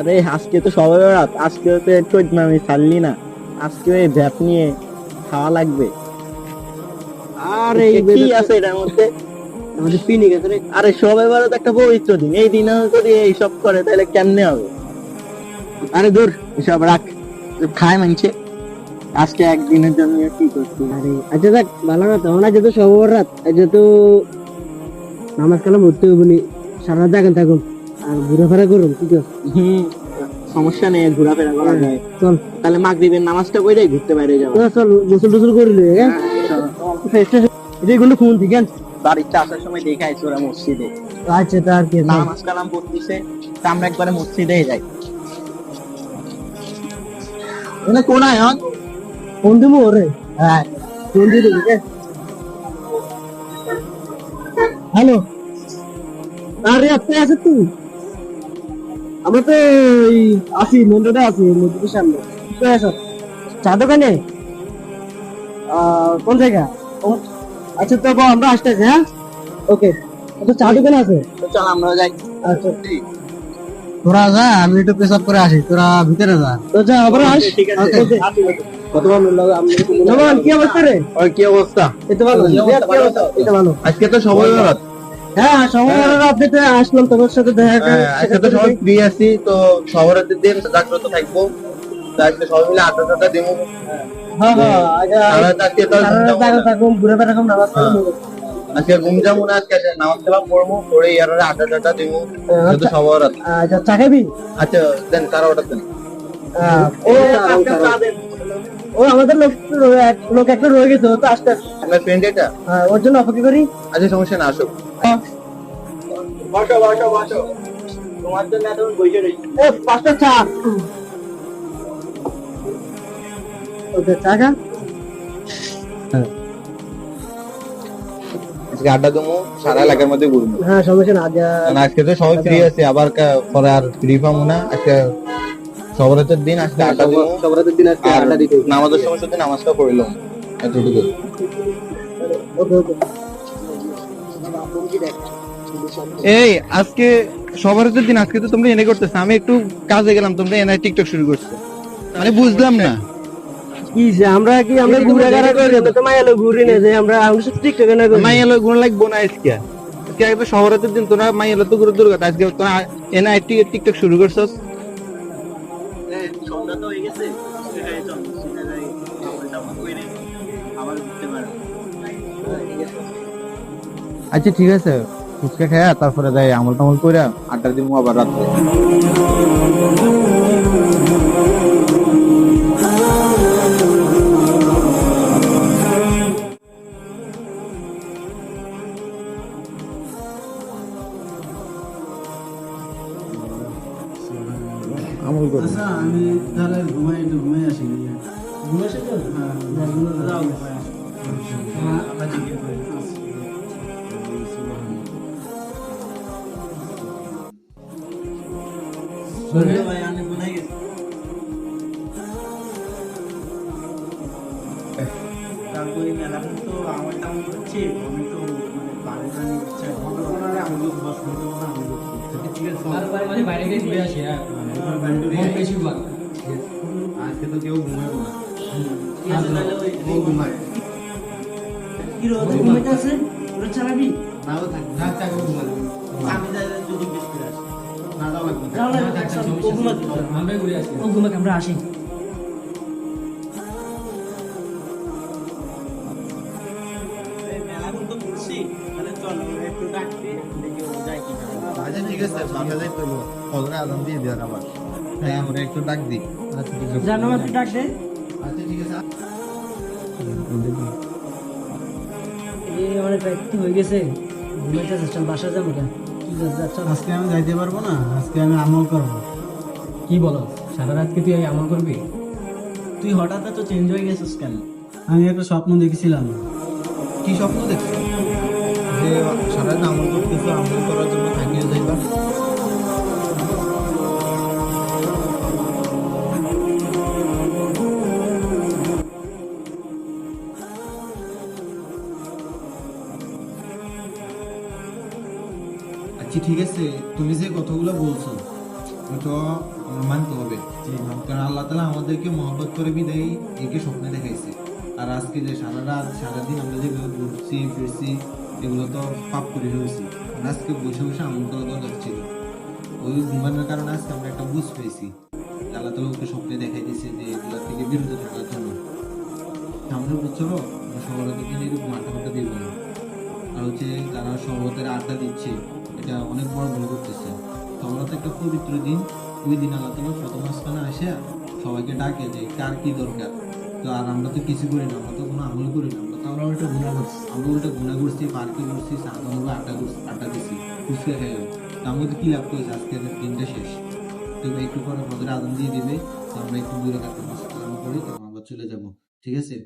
আরে আজকে তো সবাই রাত। আজকে তো চোদ্দ আমি ছাড়লি না। আজকে ওই ভ্যাপ নিয়ে খাওয়া লাগবে। আরে কি আছে এটার মধ্যে? আমাদের পিনি গেছে রে। আরে সবাই একটা পবিত্র দিন। এই দিনে যদি এইসব করে তাহলে কেমনে হবে? আরে দূর এসব রাখ। খায় মানছে। আজকে একদিনের জন্য কি করছি? আরে আচ্ছা দেখ ভালো না তখন আজ তো সবার রাত। আজ তো নামাজ কালাম ভর্তি হইব নি সারা রাত থাকুন আর ঘুরাফেরা করুন ঠিক আছে? হুম সমস্যা নেই ঘোরাফেরা করা যায়। চল। তাহলে মাগরিবের নামাজটা পড়ে ঘুরতে বাইরে যাব। চল গোসল টোসল করি লই হ্যাঁ? এটা কোন ফোন ঠিক আছে? বাড়িতে আসার সময় দেখে আইছি ওরা মসজিদে। আচ্ছা তা আর কি নামাজ কালাম পড়তেছে আমরা একবারে মসজিদে যাই। এনে কোনায় হন ফোন দিব ওরে? হ্যাঁ। ফোন দিয়ে দিবি হ্যালো? আরে আপনি আছে তুই আমরা তো এই আছি আছি মন্দিরের সামনে। আছো চা দোকানে? কোন জায়গা? আচ্ছা তো আমরা আসতেছি হ্যাঁ? ওকে। তো চা দোকানে আছে? চল আমরা যাই। আচ্ছা। তোরা যা আমি একটু পেশাব করে আসি তোরা ভিতরে যা। তো যা আবার আস। ঠিক আছে কি অবস্থা রে? কি অবস্থা? এটা ভালো। ভালো। এটা ভালো। আজকে তো সবাই হ্যাঁ সময় আপনি আসলাম তোমার সাথে দেখা করে। হ্যাঁ, সবাই ফ্রি আছি তো সবার দিন জাগ্রত থাকব। সবাই মিলে আড্ডা টাড্ডা দেবো। হ্যাঁ হ্যাঁ আজকে হ্যাঁ। আজকে ঘুম যাব না আজকে নামাজ কালাম পড়ব পড়ে ইয়ার আড্ডা টাড্ডা দেবো হ্যাঁ, তো আচ্ছা। চা খাবি? আচ্ছা দেন তারা ওটা দেন ও ও আমাদের লোক লোক একটা রয়ে গেছে ও তো আসতে আসতে। আপনার ফ্রেন্ড এটা? হ্যাঁ, ওর জন্য অপেক্ষা করি। আচ্ছা সমস্যা না আসো বসো বসো বসো। তোমার জন্য এতক্ষণ বসে রয়েছি। এ পাঁচটা চা। ওকে চা খা। আজকে আড্ডা সারা এলাকার মধ্যে ঘুরবো। হ্যাঁ সমস্যা না আজকে তো সবাই ফ্রি আছে আবার পরে আর ফ্রি পাবো না আজকে সবরাতের দিন আজকে আড্ডা দেবো সবরাতের দিন আজকে দিতে নামাজের সময় শুধু নামাজটা পড়লাম। এতটুকু এই আজকে সবার দিন আজকে তো তোমরা এনে করতেছো। আমি একটু কাজে গেলাম তোমরা এনে টিকটক শুরু করছ। মানে বুঝলাম না। কি যে আমরা কি আমরা ঘুরে ঘাড়া করে তো তো মায়ালো ঘুরি না যে আমরা আমরা শুধু টিকটকে না করি। মাইয়ালো গুণ লাগবো না আজকে। আজকে একবার শহরের দিন তোরা মাইয়ালো তো গুরু দুর্গা। আজকে তোরা এনে টিকটক শুরু করছ সেটাই তো গেছে পারব। আচ্ছা ঠিক আছে, ফুচকা খায়া তারপরে যাই আমল টামল করে আড্ডা দিব আবার রাত্রে। আমল করে। আচ্ছা আমি তাহলে ঘুমাই একটু ঘুমাই আসি ঘুমাই তো? হ্যাঁ যাও ঘুমাই আসি। হ্যাঁ জিজ্ঞেস করে। তারপরে মেলাখন তো আমার তেমন করছে আমি তো আজকে তো কেউ ঘুমাইবো না ও ঘুমায় কি রো ঘুমাইতে আছে ওরা চালাবি নাও থাক থাক থাক ও আমি তাহলে যদি বেশ আসি না দাও লাগবে না। আমরা ঘুরে আসি ও ঘুমাকে আমরা আসি একটু ডাকতে দেখি ও যায় কিনা আচ্ছা ঠিক আছে বাসা যাই করব ফজরে আজান দিয়ে দেওয়ার আবার। হ্যাঁ আমরা একটু ডাক দিই। আচ্ছা ঠিক আছে। জানো একটু ডাক দে আচ্ছা ঠিক আছে। এই আমার একটু হয়ে গেছে। ঘুমাইতে আসছিলাম বাসা যাব কেন কি আজকে আমি যাইতে পারব না আজকে আমি আমল করব। কি বলো সারা রাত কি তুই আমল করবি? তুই হঠাৎ চেঞ্জ হয়ে গেছিস কেন? আমি একটা স্বপ্ন দেখেছিলাম। কি স্বপ্ন দেখছ যে সারাদিন আমল করতেছো আমল করার জন্য থাকিয়ে যাইবা আচ্ছা ঠিক আছে তুমি যে কথাগুলো বলছো ওটা আমার মানতে হবে। কারণ আল্লাহ তালা আমাদেরকে মহব্বত করে বিদায় একে স্বপ্নে দেখাইছে। আর আজকে যে সারা রাত সারাদিন আমরা যে ঘুরছি ফিরছি এগুলো তো পাপ করে হয়েছি আজকে বসে বসে আমল করা দরকার ছিল ওই ঘুমানোর কারণে আজকে আমরা একটা বুঝ পেয়েছি। আল্লাহ তালা ওকে স্বপ্নে দেখাই দিয়েছে যে এগুলো থেকে বিরত থাকার জন্য। সামনের বছরও আমরা সবার থেকে এরকম আড্ডা ফাড্ডা দিব না আর হচ্ছে তারা শরবতের আড্ডা দিচ্ছে, এটা অনেক বড় ভুল করতেছে। তো আমরা তো একটা পবিত্র দিন, ওই দিন আল্লাহ তালা প্রথম আসখানে আসে, সবাইকে ডাকে যে কার কি দরকার। তো আর আমরা তো কিছু করি না, আমরা তো কোনো আমল করি না। আমরা আমরা ওইটা গুণা করছি, আমরা ওইটা গুণা করছি, পার্কে করছি সাধারণভাবে আড্ডা করছি, আড্ডা দিছি ফুচকা খেয়ে তো মধ্যে কি লাভ করেছে? আজকে দিনটা শেষ। তো একটু পরে আমাদের আদান দিয়ে দিবে আমরা একটু দূরে থাকতে পারি তখন আবার চলে যাব। ঠিক আছে?